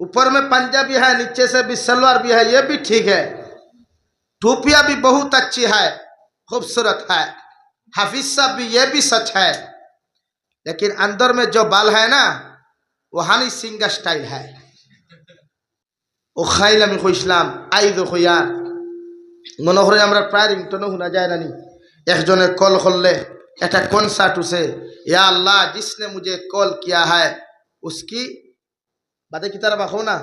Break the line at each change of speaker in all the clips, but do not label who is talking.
ऊपर में पंजाबी है नीचे से भी सलवार भी है ये भी ठीक है टोपिया भी बहुत अच्छी है खूबसूरत है हाफिज साहब भी ये भी सच है लेकिन अंदर में जो बाल है ना वो हानी सिंह का स्टाइल है ও খাইল আমি কইসলাম আই দো কইয়া মনে করে আমরা প্রায় রিংটনও শোনা যায় নানি একজনে কল করলে একটা কনসার্ট উসে ইয়া আল্লাহ जिसने मुझे कॉल किया है उसकी बातें की तरफ आखो ना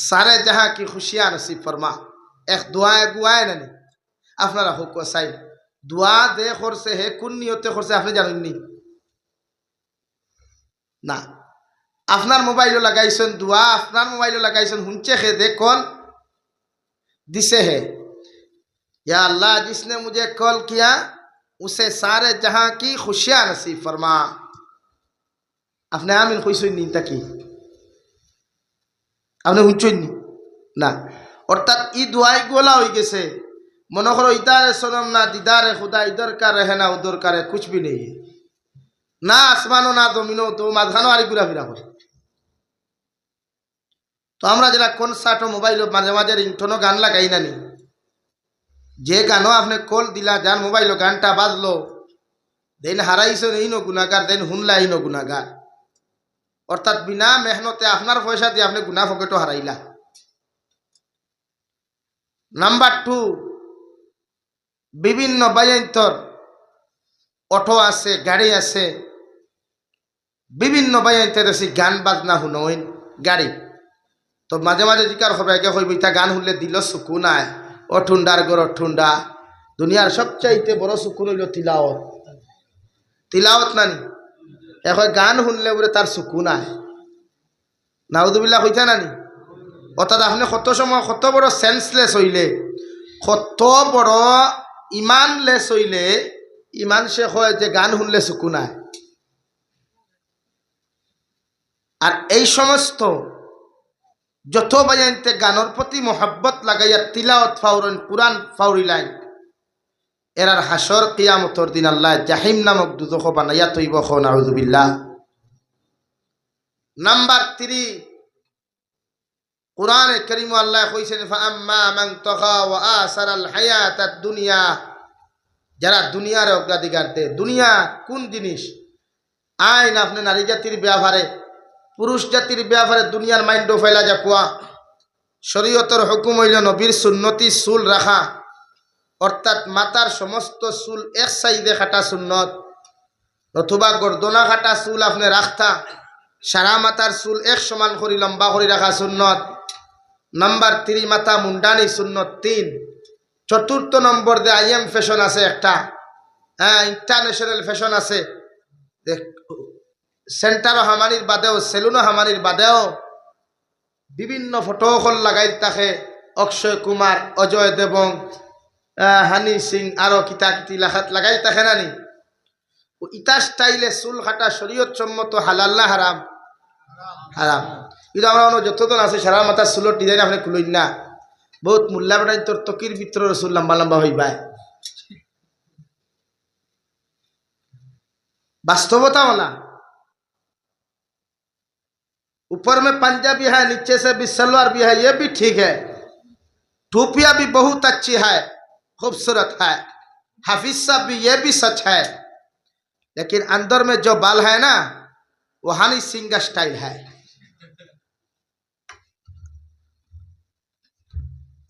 सारे जहां की खुशियां नसीब फरमा एक दुआएं गुआएं নানি আপনারা হোক চাই দোয়া দে করছে হে কোন নিয়তে করছে আপনি জানেননি না আপনার মোবাইলও লাগাইছেন দোয়া আপনার মোবাইলও লাগাইছেন শুনছে হে দে কল दिसे है या अल्लाह जिसने मुझे कॉल किया उसे सारे जहां की खुशियां नसीब फरमा আপনি আমিন কইসই নি তাকি আপনি শুনছই নি? না। অর্থাৎ ই দোয়াই গোলা হয়ে গেছে। মনে করো ইদারে সনম না দিদারে খুদা ইদর কা রহে না উদর কারে কুছ ভি নেই। না আসমানো, না জমিনো, তো মাঝখানো আরি ঘুরা ফিরা করে তো আমরা যারা কনসার্ট মোবাইল মাঝে মাঝে রিংটোনও গান লাগাই না নি? যে গানও আপনি কল দিলা যার মোবাইল গানটা বাজলো, দেন হারাইছ ইনো গুণাগার দেন শুনলা হুনলা ইনো গুণাগার অর্থাৎ বিনা মেহনতে আপনার পয়সা দিয়ে আপনি গুণা ফকেটও হারাইলা। নাম্বার টু বিভিন্ন বায়ান্তর অটো আছে, গাড়ি আছে, বিভিন্ন বায়ান্তের আছে, গান বাজনা শুনইন, গাড়ি। তো মাঝে মাঝে জিকার হবে একে হইব গান শুনলে দিল সুকুন আয় ও ঠুন্ডার গর ঠুন্ডা দুনিয়ার সবচাইতে বড় সুকুন হইল তিলাওত তিলাওত নানি এখন গান শুনলে বলে তার সুকুন আয় নাউদুবিল্লা হইতা নানি? অর্থাৎ আপনি কত সময়, কত বড় সেন্সলেস হইলে, কত বড় ইমানলেস হইলে, ইমান শেষ হয় যে গান শুনলে সুকুন আয় আর এই সমস্ত যত বাজাইতে গানের প্রতি মোহাব্বত লাগাইয়া তিলাওত ফাউরন কুরআন ফাউরি লাইন এরার হাসর কিয়ামতর দিন আল্লাহ জাহিম নামক দুদখ বানাইয়া তৈব নাউজুবিল্লাহ নাম্বার থ্রি, কোরআনে করিম আল্লাহ কইছেন দুনিয়া। যারা দুনিয়ার অগ্রাধিকার দেয়, দুনিয়া কোন জিনিস? আইন আপনি নারী জাতির ব্যবহারে, পুরুষ জাতির ব্যাপারে দুনিয়ার মাইন্ডও ফেলা যা কোয়া। শরীয়তর হুকুম হইল নবীর সুন্নতি চুল রাখা। অর্থাৎ মাতার সমস্ত চুল এক সাইডে খাটা সুন্নত নতুবা গর্দনা খাটা চুল আপনি রাখতা সারা মাতার চুল এক সমান করে লম্বা করে রাখা সুন্নত। নাম্বার থ্রি মাথা মুন্ডানি সুন্নত। তিন চতুর্থ নম্বর দে আইএম ফ্যাশন আছে একটা হ্যাঁ ইন্টারন্যাশনাল ফ্যাশন আছে। দেখ সেন্টারও হামানির বাদেও সেলুনও হামানির বাদেও বিভিন্ন ফটোকল লাগাই থাকে অক্ষয় কুমার অজয় দেবং হানি সিং আরো কিতা কিতি লাগাত লাগাই থাকে নানি ও ইতা স্টাইলে চুল কাটা শরীয়ত সম্মত হালাল না হারাম হারাম কিন্তু আমরা অন্য যতজন আছে সারা মাথার চুলোর ডিজাইন আপনি খুলইন না বহুত মূল্যা বেটাই তোর তকির ভিতরের চুল লম্বা লম্বা হইবায় বাস্তবতা না ऊपर में पंजाबी है नीचे से भी सलवार भी है ये भी ठीक है टोपिया भी बहुत अच्छी है खूबसूरत है हाफिज साहब भी ये भी सच है लेकिन अंदर में जो बाल है ना वो हनी सिंह का स्टाइल है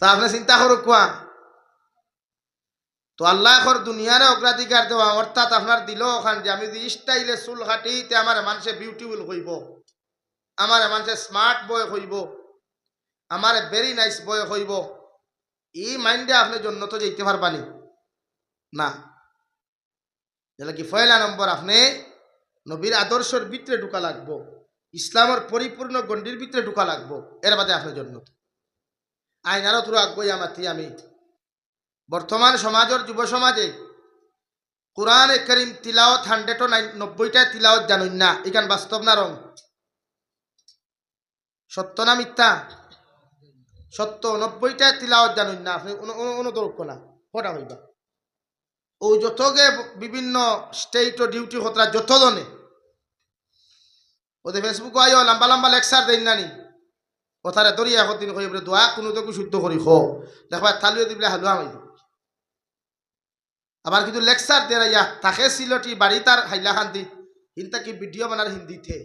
তো আপনি চিন্তা করো কোয়া তো আল্লাহ এখন দুনিয়ারে অগ্রাধিকার দেওয়া অর্থাৎ আপনার দিল ওখান যে আমি যদি স্টাইলে চুল কাটি তে আমার মানুষে বিউটিফুল হইব আমার মানুষের স্মার্ট বয় হইব আমার ভেরি নাইস বয় হইব এই মাইন্ডে আপনি জন্য তো যেতে পারবানি না। যেটা কি পয়লা নম্বর আপনি নবীর আদর্শের ভিতরে ঢুকা লাগবো, ইসলামের পরিপূর্ণ গণ্ডির ভিতরে ঢুকা লাগবো, এর বাদে আপনার জন্য আইন আরও তোর আগ্রহী আমাতি আমি বর্তমান সমাজের যুব সমাজে কোরআন করিম তিলাওত হান্ড্রেড নাইন নব্বইটা তিলাওত জানুন না। এখান বাস্তব না রং? সত্য না মিথ্যা? সত্য নব্বইটা তিলাওয়াত জানুন না, আপনি অনুদরক্ষ না কটা হইবা ও যতগে বিভিন্ন স্টেট ও ডিউটি হতরা যত জনে ওদের ফেসবুক আইও, লম্বা লম্বা লেকচার দেন নানি। কথারে দরিয়া এখন কই বলে দোয়া কোনো তো শুদ্ধ করি খো দেখবা থালিও দিবলে হালুয়া মাইব। আবার কিন্তু লেকচার দিয়ে ইয়া, থাকে সিলটি বাড়ি তার হাইলা খান্দি, হিন্তা কি ভিডিও বানার হিন্দিতে।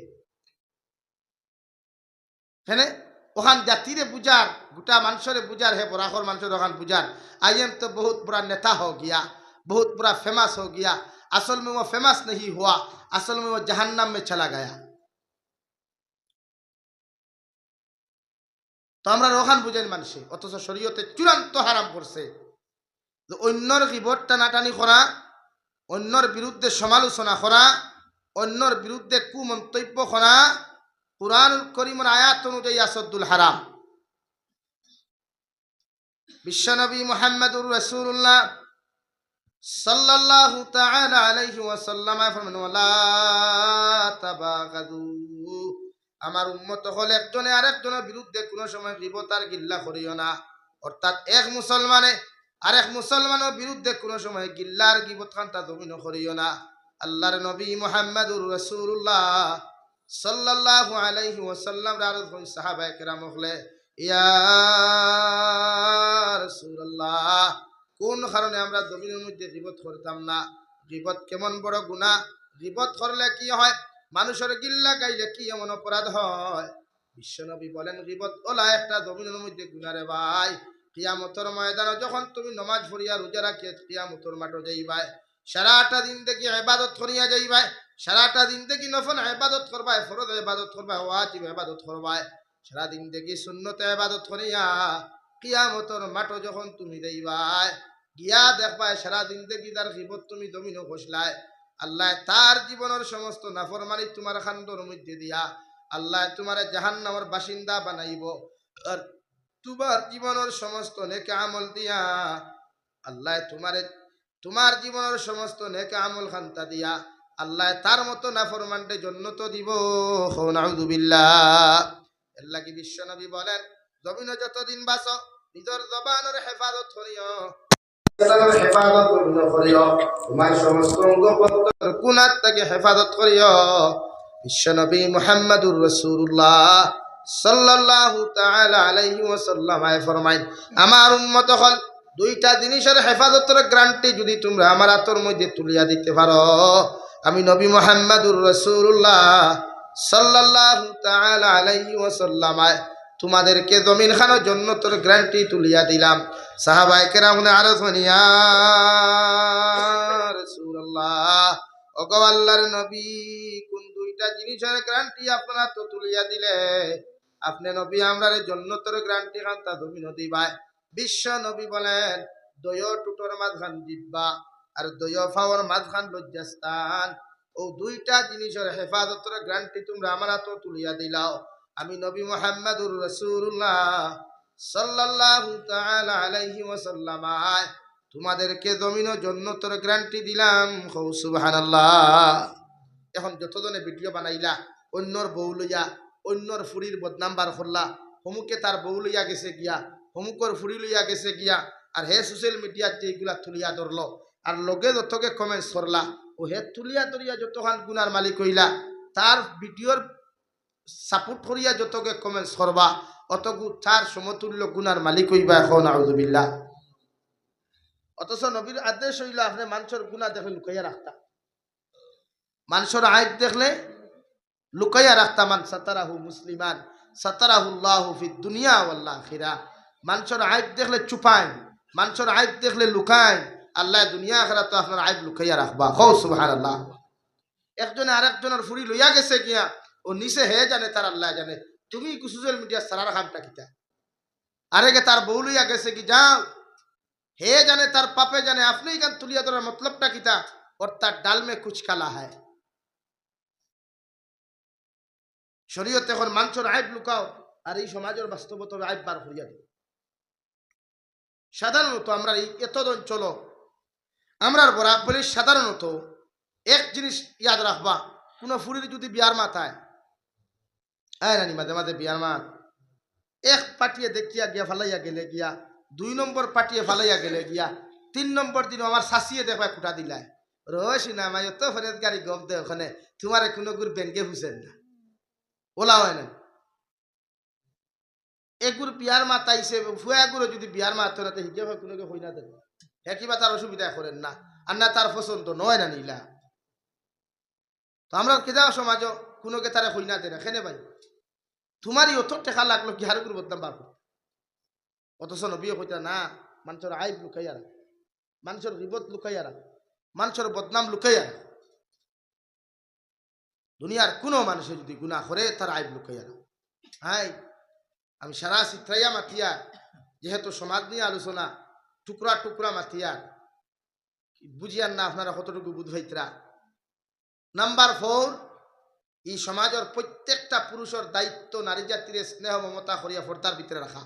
হ্যাঁ ওখান জাতিরে বুঝার গোটা মানুষরে বুঝার হে বরাখর মানুষের ওখান বুঝার आई एम तो बहुत बड़ा नेता हो गया बहुत बड़ा फेमस हो गया असल में वो फेमस नहीं हुआ असल में वो जहन्नम में चला गया তো আমরা ওখান বুঝেন মানুষে অথচ শরীয়তে চূড়ান্ত হারাম করছে যে অন্যর গিবট টানাটানি করা অন্যর বিরুদ্ধে সমালোচনা করা অন্যর বিরুদ্ধে কুমন্তব্য করা কোরআন করিমর আয়াত অনুযায়ী আসদ্দুল হারাম। বিশ্বনবী মোহাম্মদুর রসুল্লাহ সাল্লাল্লাহু তাআলা আলাইহি ওয়াসাল্লাম ফরমান ওয়ালা তাবাগাদু। আমার উম্মত হল একজনে আরেকজনের বিরুদ্ধে কোনো সময় গিবত গিল্লা করিও না। অর্থাৎ এক মুসলমানে আরেক মুসলমানের বিরুদ্ধে কোনো সময় গিল্লার গিবত খান্তা করিও না। আল্লাহর নবী মুহাম্মদুর রাসূলুল্লাহ সাল্লাল্লাহু আলাইহি ওয়াসাল্লাম রারদ হই সাহাবায়ে কেরাম হলে ইয়া রাসূলুল্লাহ, কোন কারণে আমরা জমিনের মধ্যে গিবত করতাম না? গিবত কেমন বড় গুনাহ? গিবত করলে কি হয়? মানুষের গিল্লা গাইলে কি এমন অপরাধ হয়? বিশ্বনবী বলেন, গিবত ওলা একটা জমিনের মধ্যে গুনারে ভাই। কিয়ামতর ময়দানে যখন তুমি নমাজ পড়িয়া রোজা রাখিয়া কিয়ামতর মাঠে যাইবাই, সারাটা দিন দেখি ইবাদত করিয়া যাইবাই সারাটা দিন দেখি নফল ইবাদত করবাই ফরজ ইবাদত করবাই ওয়াজিব ইবাদত করবাই সারা দিন দেখি সুন্নত ইবাদত করিয়া কিয়ামতর মাঠে যখন তুমি যাইবাই গিয়া দেখবাই সারা দিন দেখি তার গিবত তুমি জমিনও ঘষলাই আল্লাহ তার জীবনের সমস্ত নাফরমানি তোমার খান্দর মধ্যে দিয়া আল্লাহ তোমার জাহান্নামের বাসিন্দা বানাইব। আর তোমার জীবনের সমস্ত নেকে আমল দিয়া আল্লাহ তোমারে, তোমার জীবনের সমস্ত নেকে আমল খান্তা দিয়া আল্লাহ তার মতো নাফরমানটে জন্য তো দিব। নাউদুবিল্লাহ আল্লাহ কি বিশ্বনবী বলেন জমিন যতদিন বাস নিজের জবানের হেফাজত করিও। হেফাজত আমার উম্মত হল, দুইটা জিনিসের হেফাজতের গ্যারান্টি যদি তোমরা আমার হাতের মধ্যে তুলিয়া দিতে পারো। আমি নবী মুহাম্মদুর রাসূলুল্লাহ সাল্লাল্লাহু তাআলা আলাইহি ওয়াসাল্লাম, আয়, তোমাদেরকে জমিন খানোর জন্য তোর গ্যারান্টি তুলিয়া দিলাম। সাহাবাই কেরাম আরও শুনিয়া আল্লাহর নবী, কোন দুইটা জিনিসের গ্যারান্টি আপনারা তো তুলিয়া দিলে? আপনি নবী আমরার জন্য তোর গ্যারান্টি খান তা তুমি নদী ভাই বিশ্ব নবী বলেন, দয় টুটোর মাঝখান জিব্বা। আর দয় ফাওয়ার মাঝখান লজ্জাস্থান। ও দুইটা জিনিসের হেফাজতের গ্যারান্টি তোমরা আমার তো তুলিয়া দিলাও। আমি নবী মোহাম্মদুর রসুল্লাহ সাল্লাল্লাহু তাআলা আলাইহি ওয়াসাল্লাম তোমাদেরকে জমিন জন্য তোর গ্যারান্টি দিলাম। হৌ, সুবহানাল্লাহ। এখন যতজনে ভিডিও বানাইলা, অন্যর বউ লইয়া, অন্যর ফুরির বদনাম বার করলা, হমুকে তার বউ লইয়া গেছে গিয়া, হমুকর ফুরি লইয়া গেছে গিয়া, আর হে সোশ্যাল মিডিয়াত যে এগুলা তুলিয়া ধরলো। আর লগে যতকে কমেন্টস করলা ও হে তুলিয়া তুলিয়া যতখান গুনার মালিক হইলা, তার ভিডিওর সাপোর্ট করিয়া যতকে কমেন্টস করবা অতগু তার সমতুল্য গুনার মালিক হইবা এখন আউজুবিল্লাহ অথচ নবীর আদেশ হইল আপনি মানুষের গুণা দেখলে লুকাইয়া রাখতা। মানুষের আয় দেখলে লুকাইয়া রাখতা, মান সাতারাহু মুসলিমান সাতারাহুল্লাহ দুনিয়া ওয়াল্লাহ আখিরা। মানুষের আইব দেখলে চুপাইন মানুষের আইব দেখলে লুকাইন। আল্লাহ দুনিয়া আখেরা তো আপনার আইব লুকাইয়া রাখবা। হৌ সুবহান আল্লাহ একজনে আরেকজনের ফুরি লইয়া গেছে গিয়া, ও নিচে হে জানে, তার আল্লাহ জানে। তুমি সোশ্যাল মিডিয়া সারার খামটা কিতা? আরেকে তার বউ লইয়া গেছে কি, যাও। হে জানে, তার পাপে জানে, আপনি গান তুলিয়া ধরার মতলবটা কিতা? অর্থাৎ ডাল মে কুচ কালা হয়। শরীয়তে এখন মানুষের আইব লুকাও, আর এই সমাজের বাস্তবতা আইব বার করিয়া দিও। সাধারণত আমরা এই এতজন চলো আমরা বরাবরই সাধারণত এক জিনিস ইয়াদ রাখবা, কোনো ফুরির যদি বিয়ার মাথায় আয় রানি, মাঝে মাঝে বিয়ার মাত এক পাটিয়ে দেখিয়া গিয়া, ফালাইয়া গেলে গিয়া, দুই নম্বর পাটিয়ে ফালাইয়া গেলে গিয়া, তিন নম্বর দিন আমার শাসিয়ে দেখবা কুটা দিলায়। রসি না মাই তো ফেরত গাড়ি গপ দে ওখানে, তোমার কোনো গুর ব্যাংকে ফুসেন না। ওলা হয় না। এগুর বিয়ার মাতা হিসেবে ফুয়া এগুলো যদি বিয়ার মাতো না হিকে হয়, কোনো হই না দেন একইবা তার অসুবিধা করেন না। আর না তার পছন্দ নয় না নীলা। তো আমরা কেদা সমাজ কোনোকে তারা হই না দেন এখানে ভাই? তোমারই অত টেকা লাগল কি হার করে বদনাম বার? অথচ নবী কইতা না মানুষের আইব লুকাইয়ারা মানুষের বিপদ লুকাইয়ারা মানুষের বদনাম লুকাইয়ারা দুনিয়ার কোনো মানুষে যদি গুণা করে তার আইব লুকাইয়ারা হাই, আমি সারা চিত্রাইয়া মাতিয়া, যেহেতু সমাজ নিয়ে আলোচনা টুকরা টুকরা মাতিয়া। বুঝিয়ান না আপনারা কতটুকু বুঝাইতরা নাম্বার ফোর এই সমাজের প্রত্যেকটা পুরুষের দায়িত্ব নারী জাতির স্নেহ মমতা করিয়া ফর্দার ভিতরে রাখা।